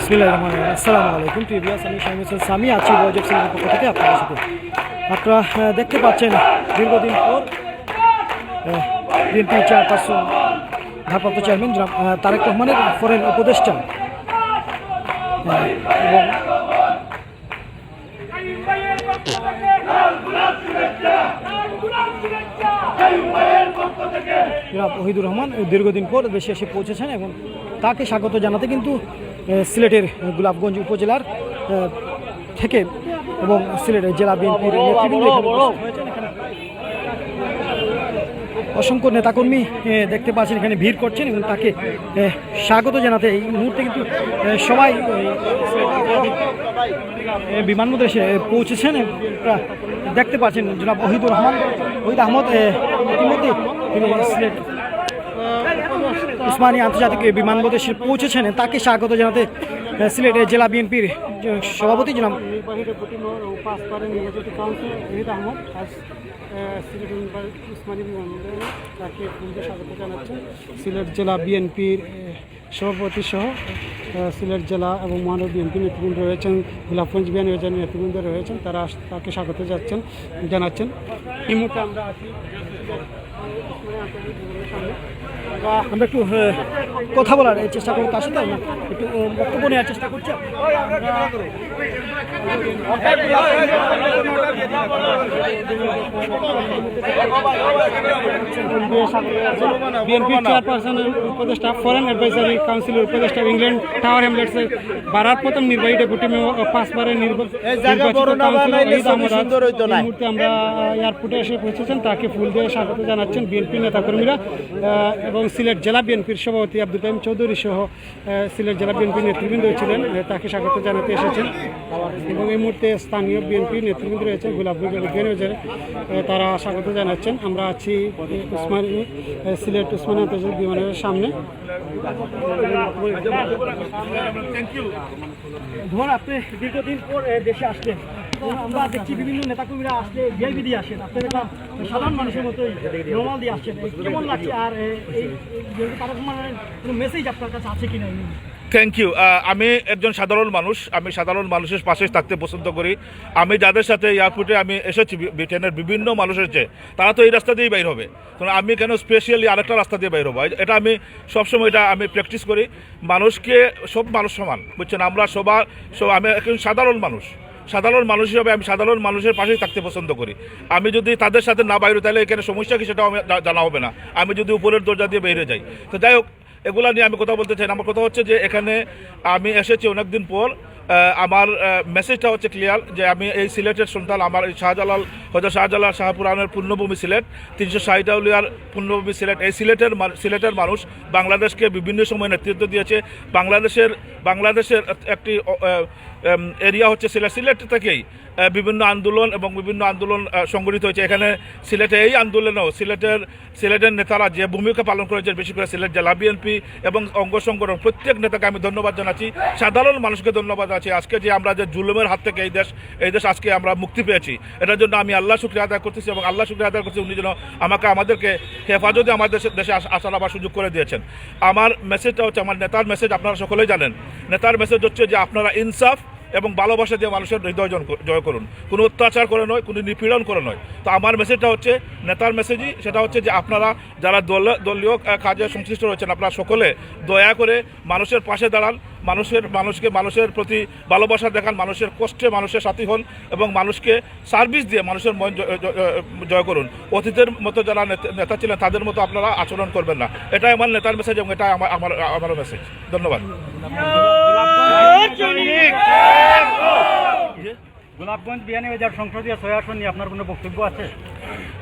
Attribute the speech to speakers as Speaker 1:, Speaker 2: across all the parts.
Speaker 1: আসসালামু আলাইকুম টিভিএস আমি সামি, আছি বজব সিংহের পক্ষ থেকে আপনাদের সাথে। আপনারা দেখতে পাচ্ছেন, দীর্ঘদিন পর বিএনপি চেয়ারপারসন, ভারপ্রাপ্ত চেয়ারম্যান তারেক রহমানের ফরেন উপদেষ্টা এবং জনাব ওহিদুর রহমান দীর্ঘদিন পর দেশে এসে পৌঁছেছেন এবং তাকে স্বাগত জানাতে কিন্তু সিলেটের গোলাপগঞ্জ উপজেলার থেকে এবং সিলেটের জেলা বিএনপির অসংখ্য নেতাকর্মী দেখতে পাচ্ছেন এখানে ভিড় করছেন এবং তাকে স্বাগত জানাতে এই মুহূর্তে কিন্তু সবাই বিমানবন্দরে এসে পৌঁছেছেন। দেখতে পাচ্ছেন জনাব ওহিদুর রহমান ওহিদ আহমদ ইতিমধ্যে সিলেট উসমানী আন্তর্জাতিক বিমানবন্দরে পৌঁছেছেন। তাকে স্বাগত জানাতে সিলেটের জেলা বিএনপির সভাপতি জনাব
Speaker 2: সিলেট জেলা বিএনপির সভাপতি সহ সিলেট জেলা এবং মহানগর বিএনপি নেতৃবৃন্দ রয়েছেন গোলাপগঞ্জ বিএনপি নেতৃবৃন্দ রয়েছেন, তারা তাকে স্বাগত যাচ্ছেন জানাচ্ছেন। এই মুহূর্তে আমরা আছি আমরা
Speaker 1: আমরা একটু কথা বলার চেষ্টা করব তার সাথে, আমরা একটু বক্তব্য নেওয়ার চেষ্টা করছি।
Speaker 2: বিএনপি চেয়ারপারসনের উপদেষ্টা ফরেন অ্যাডভাইজারি কাউন্সিলের উপদেষ্টা ইংল্যান্ড টাওয়ার হ্যামলেটসের বারার প্রথম নির্বাহী ডেপুটি পাঁচবারের মুহূর্তে আমরা এয়ারপোর্টে এসে পৌঁছেছেন তাকে ফুল দিয়ে স্বাগত জানাচ্ছেন বিএনপি নেতাকর্মীরা এবং সিলেট জেলা বিএনপির সভাপতি আব্দুল কাইম চৌধুরী সহ সিলেট জেলা বিএনপির নেতৃবৃন্দ ছিলেন তাকে স্বাগত জানাতে এসেছেন। এবং এই মুহূর্তে স্থানীয় বিএনপি নেতৃবৃন্দ রয়েছেন গোলাপগঞ্জ তারা স্বাগত জানাচ্ছেন। আমরা আছি উসমানী সিলেট উসমানী আন্তর্জাতিক বিমানের সামনে।
Speaker 1: ধর, আপনি দীর্ঘদিন পর দেশে আসলেন। আমরা দেখছি বিভিন্ন নেতাকর্মীরা আসলে ভিআইপি দিয়ে আসেন। আপনি একটা সাধারণ মানুষের মতোই নর্মাল দিয়ে আসছেন। কেমন লাগছে? আর এই তারেক মেসেজ আপনার কাছে আছে কিনা?
Speaker 3: থ্যাংক ইউ আমি একজন সাধারণ মানুষ, আমি সাধারণ মানুষের পাশে থাকতে পছন্দ করি। আমি যাদের সাথে এয়ারপোর্টে আমি এসেছি ব্রিটেনের বিভিন্ন মানুষ এসেছে তারা তো এই রাস্তা দিয়েই বাইর হবে। তো আমি কেন স্পেশালি আরেকটা রাস্তা দিয়ে বাইর হব? এটা আমি সবসময় এটা আমি প্র্যাকটিস করি। মানুষকে, সব মানুষ সমান, বুঝছেন? আমরা সবার, সব, আমি একজন সাধারণ মানুষ। সাধারণ মানুষ হিসাবে আমি সাধারণ মানুষের পাশেই থাকতে পছন্দ করি। আমি যদি তাদের সাথে না বাইরে, তাহলে এখানে সমস্যা কি সেটাও আমি জানা হবে না। আমি যদি উপরের দরজা দিয়ে বেরিয়ে যাই। তো যাই হোক এগুলা নিয়ে আমি কথা বলতে চাই। আমার কথা হচ্ছে যে এখানে আমি এসেছি অনেকদিন পর আমার মেসেজটা হচ্ছে ক্লিয়ার যে আমি এই সিলেটের সন্তান আমার এই শাহজালাল, হজরত শাহজালাল শাহপুরানের পূর্ণভূমি সিলেট, তিনশো ষাটাউলিয়ার পূর্ণভূমি সিলেট, এই সিলেটের সিলেটের মানুষ বাংলাদেশকে বিভিন্ন সময় নেতৃত্ব দিয়েছে বাংলাদেশের বাংলাদেশের একটি এরিয়া হচ্ছে সিলেট। সিলেট থেকেই বিভিন্ন আন্দোলন এবং বিভিন্ন আন্দোলন সংগঠিত হয়েছে। এখানে সিলেটে এই আন্দোলনেও সিলেটের সিলেটের নেতারা যে ভূমিকা পালন করেছেন, বিশেষ করে সিলেট জেলা বিএনপি এবং অঙ্গ সংগঠন, প্রত্যেক নেতাকে আমি ধন্যবাদ জানাচ্ছি। সাধারণ মানুষকে ধন্যবাদ জানাচ্ছি। আজকে যে আমরা যে জুলুমের হাত থেকে এই দেশ এই দেশ আজকে আমরা মুক্তি পেয়েছি। এটার জন্য আমি আল্লাহ শুক্রিয়া আদায় করতেছি এবং আল্লাহ শুক্রিয়া আদায় করছি উনি যেন আমাকে, আমাদেরকে হেফাজতে আমাদের দেশে- দেশে আস- আসার আবার সুযোগ করে দিয়েছেন। আমার মেসেজটা হচ্ছে, আমার নেতার মেসেজ আপনারা সকলেই জানেন। নেতার মেসেজ হচ্ছে যে আপনারা ইনসাফ এবং ভালোবাসা দিয়ে মানুষের হৃদয় জয় করুন। কোনো অত্যাচার করে নয়, কোনো নিপীড়ন করে নয়। তো আমার মেসেজটা হচ্ছে, নেতার মেসেজই সেটা হচ্ছে যে আপনারা যারা দল দলীয় কাজে সংশ্লিষ্ট রয়েছেন, আপনারা সকলে দয়া করে মানুষের পাশে দাঁড়ান, মানুষের মানুষকে মানুষের প্রতি ভালোবাসা দেখান, মানুষের কষ্টে মানুষের সাথী হন এবং মানুষকে সার্ভিস দিয়ে মানুষের মন জয়- করুন। অতীতের মতো যারা নেতা- ছিলেন, তাদের মতো আপনারা আচরণ করবেন না। এটাই আমার নেতার মেসেজ এবং এটাই আমার আমার আমারও মেসেজ ধন্যবাদ।
Speaker 2: বিয়ানি যার সংসদীয় ছয় আসন নিয়ে আপনার কোনো বক্তব্য আছে?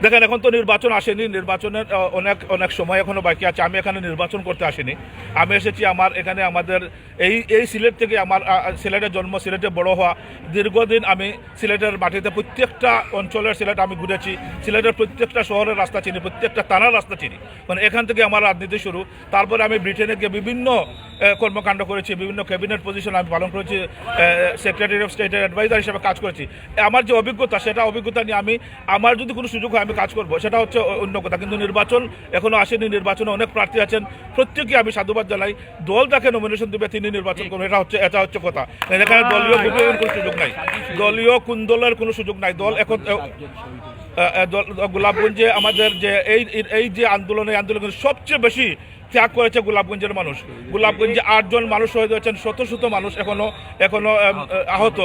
Speaker 3: দেখেন, এখন তো নির্বাচন আসেনি, নির্বাচনের অনেক অনেক সময় এখনও বাকি আছে। আমি এখানে নির্বাচন করতে আসিনি। আমি এসেছি আমার, এখানে আমাদের, এই এই সিলেট থেকে আমার সিলেটের জন্ম, সিলেটে বড় হওয়া। দীর্ঘদিন আমি সিলেটের মাটিতে প্রত্যেকটা অঞ্চলের সিলেট আমি ঘুরেছি। সিলেটের প্রত্যেকটা শহরের রাস্তা চিনি, প্রত্যেকটা থানার রাস্তা চিনি। মানে এখান থেকে আমার রাজনীতি শুরু। তারপরে আমি ব্রিটেনে গিয়ে বিভিন্ন কর্মকাণ্ড করেছি, বিভিন্ন ক্যাবিনেট পজিশন আমি পালন করেছি সেক্রেটারি অফ স্টেটের অ্যাডভাইজার হিসেবে কাজ করেছি। আমার যে অভিজ্ঞতা, সেটা অভিজ্ঞতা নিয়ে আমি, আমার যদি কোনো সুযোগ হয় আমি কাজ করব সেটা হচ্ছে অন্য কথা। কিন্তু নির্বাচন এখনও আসেনি নির্বাচনে অনেক প্রার্থী আছেন। প্রত্যেকে আমি সাধুবাদ জানাই। দল যাকে নমিনেশন দেবে তিনি নির্বাচন করবেন এটা হচ্ছে এটা হচ্ছে কথা। এখানে দলীয় বিভাগের কোনো সুযোগ নাই। দলীয় কোন দলের কোনো সুযোগ নাই। দল এখন গোলাপগঞ্জে আমাদের যে এই এই যে আন্দোলন এই আন্দোলনের সবচেয়ে বেশি ত্যাগ করেছে গোলাপগঞ্জের মানুষ। গোলাপগঞ্জে আটজন মানুষ শহীদ হয়েছেন শত শত মানুষ এখনও এখনও আহত।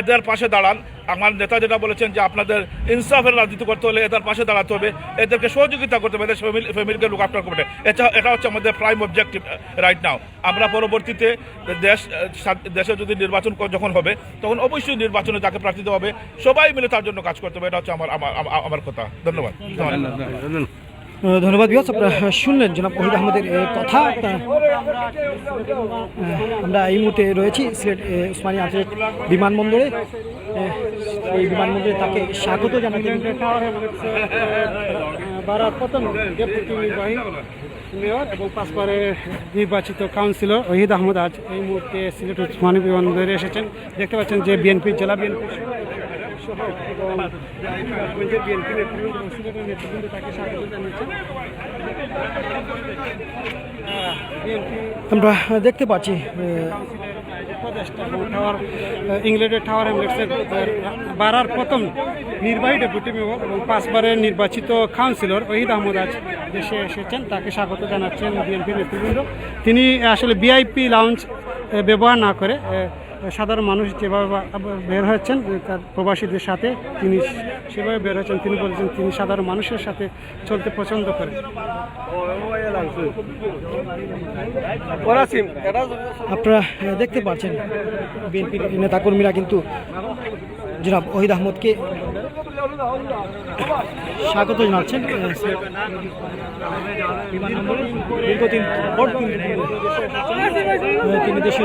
Speaker 3: এদের পাশে দাঁড়ান। আমার নেতা যেটা বলেছেন যে আপনাদের ইনসাফের রাজনীতি করতে হলে এদের পাশে দাঁড়াতে হবে। এদেরকে সহযোগিতা করতে হবে এদের ফ্যামিলি ফ্যামিলিকে লুক আফটার করতে হবে। এটা এটা হচ্ছে আমাদের প্রাইম অবজেক্টিভ রাইট নাও আমরা পরবর্তীতে দেশ দেশে যদি নির্বাচন যখন হবে তখন অবশ্যই নির্বাচনে যাকে প্রার্থী হবে সবাই মিলে তার জন্য কাজ করতে হবে। এটা হচ্ছে আমার আমার কথা। ধন্যবাদ।
Speaker 1: আহ, ধন্যবাদ বিহাস আপনারা শুনলেন জনাব ওহিদ আহমদের কথা। আমরা এই মুহূর্তে রয়েছি সিলেট উসমানী আন্তর্জাতিক বিমানবন্দরে। এই বিমানবন্দরে তাকে স্বাগত জানাতে
Speaker 2: এবং পাঁচবারে নির্বাচিত কাউন্সিলর ওহিদ আহমদ আজ এই মুহূর্তে সিলেট, উসমানী বিমানবন্দরে এসেছেন। দেখতে পাচ্ছেন যে বিএনপি, জেলা বিএনপি। সহ এবং বিএনপি নেতৃবৃন্দ নেতৃবৃন্দ তাকে স্বাগত জানিয়েছেন
Speaker 1: আমরা দেখতে পাচ্ছি
Speaker 2: টাওয়ার ইংল্যান্ডের টাওয়ার হ্যামলেটসের বারার প্রথম নির্বাহী ডেপুটি এবং পাঁচবারের নির্বাচিত কাউন্সিলর ওহিদ আহমদ আজ দেশে এসেছেন। তাকে স্বাগত জানাচ্ছেন বিএনপি নেতৃবৃন্দ। তিনি আসলে ভিআইপি লাউঞ্জ ব্যবহার না করে সাধারণ মানুষ যেভাবে বের হয়েছেন তার প্রবাসীদের সাথে তিনি সেভাবে বের হয়েছেন তিনি বলেছেন তিনি সাধারণ মানুষের সাথে চলতে পছন্দ করেন।
Speaker 1: আপনারা দেখতে পাচ্ছেন বিএনপির নেতাকর্মীরা কিন্তু জনাব ওহিদ আহমদকে স্বাগত জানাচ্ছেন। দীর্ঘদিন তিনি দেশে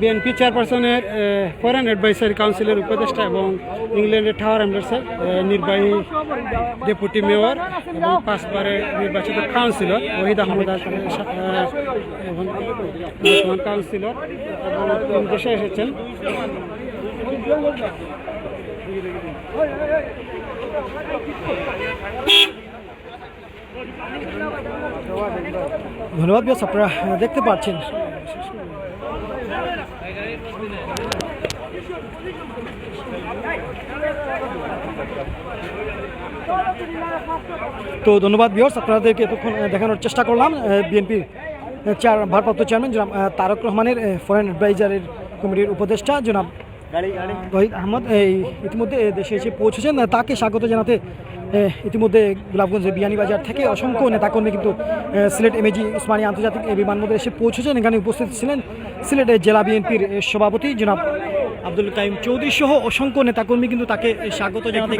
Speaker 2: বিএনপি চেয়ারপারসনের ফরেন অ্যাডভাইসারি কাউন্সিলের উপদেষ্টা এবং ইংল্যান্ডের টাওয়ার আহ, নির্বাহী ডেপুটি মেয়র এবং পাঁচবারে নির্বাচিত কাউন্সিলর ওহিদ আহমদ কাউন্সিলর এবং দেশে এসেছেন।
Speaker 1: ধন্যবাদ বিয়াস, আপনারা দেখতে পাচ্ছেন। তো ধন্যবাদ বিয়র্স আপনাদেরকে এতক্ষণ দেখানোর চেষ্টা করলাম বিএনপির চেয়ার ভারপ্রাপ্ত চেয়ারম্যান, জনাব তারক রহমানের ফরেন অ্যাডভাইজারের কমিটির উপদেষ্টা, জনাব ওহিদ আহমদ, এই, ইতিমধ্যে দেশে এসে পৌঁছেছেন। তাকে স্বাগত জানাতে ইতিমধ্যে গোলাপগঞ্জের বিয়ানীবাজার থেকে অসংখ্য নেতাকর্মী কিন্তু সিলেট এমএজি উসমানী আন্তর্জাতিক বিমানবন্দরে এসে পৌঁছেছেন। এখানে উপস্থিত ছিলেন সিলেটের জেলা বিএনপির সভাপতি জনাব আব্দুল কাইম চৌধুরী সহ অসংখ্য নেতাকর্মী কিন্তু তাকে স্বাগত জানাতে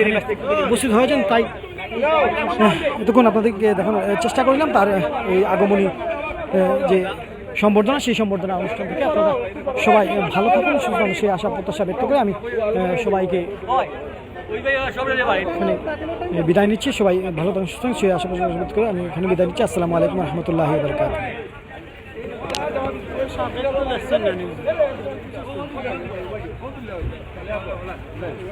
Speaker 1: উপস্থিত হয়েছেন। তাই এতক্ষণ আপনাদেরকে দেখানোর চেষ্টা করলাম তার এই আগমনী যে সম্বর্ধনা, সেই সম্বর্ধনা অনুষ্ঠান থেকে আপনারা সবাই ভালো থাকুন, সুস্থ সেই আশা, প্রত্যাশা ব্যক্ত করে আমি সবাইকে এখানে বিদায় নিচ্ছি। সবাই ভালো থাকুন, সুস্থ সেই আশা, প্রত্যাশা ব্যক্ত করে আমি এখানে বিদায় নিচ্ছি। আসসালামু আলাইকুম রহমতুল্লাহ বরকাত